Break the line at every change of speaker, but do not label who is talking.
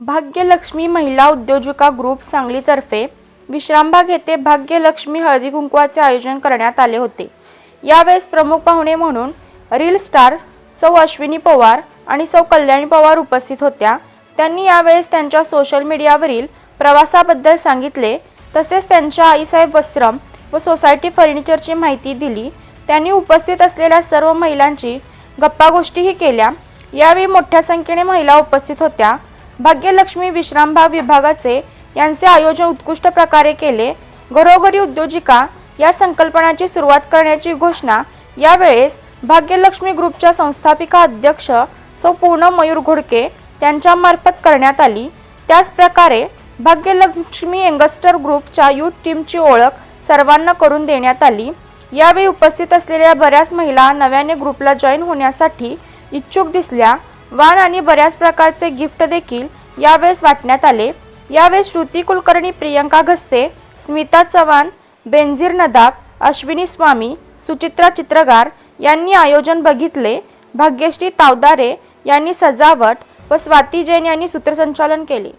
भाग्यलक्ष्मी महिला उद्योजिका ग्रुप सांगलीतर्फे विश्रामबाग येथे भाग्यलक्ष्मी हळदी कुंकवाचे आयोजन करण्यात आले होते. यावेळेस प्रमुख पाहुणे म्हणून रील स्टार सौ अश्विनी पवार आणि सौ कल्याणी पवार उपस्थित होत्या. त्यांनी यावेळेस त्यांच्या सोशल मीडियावरील प्रवासाबद्दल सांगितले. तसेच त्यांच्या आईसाहेब वस्त्रम व सोसायटी फर्निचरची माहिती दिली. त्यांनी उपस्थित असलेल्या सर्व महिलांची गप्पागोष्टीही केल्या. यावेळी मोठ्या संख्येने महिला उपस्थित होत्या. भाग्यलक्ष्मी विश्रामभाग विभागाचे यांचे आयोजन उत्कृष्ट प्रकारे केले. घरोघरी उद्योजिका या संकल्पनाची सुरुवात करण्याची घोषणा यावेळेस भाग्यलक्ष्मी ग्रुपच्या संस्थापिका अध्यक्ष सौ पूर्ण मयूर घोडके त्यांच्यामार्फत करण्यात आली. त्याचप्रकारे भाग्यलक्ष्मी यंगस्टर ग्रुपच्या यूथ टीमची ओळख सर्वांना करून देण्यात आली. यावेळी उपस्थित असलेल्या बऱ्याच महिला नव्याने ग्रुपला जॉईन होण्यासाठी इच्छुक दिसल्या. वाण आणि बऱ्याच प्रकारचे गिफ्ट देखील यावेळेस वाटण्यात आले. यावेळेस श्रुती कुलकर्णी प्रियंका घस्ते स्मिता चव्हाण बेनझीर नदाब अश्विनी स्वामी सुचित्रा चित्रगार यांनी आयोजन बघितले. भाग्यश्री तावदारे यांनी सजावट व स्वाती जैन यांनी सूत्रसंचालन केले.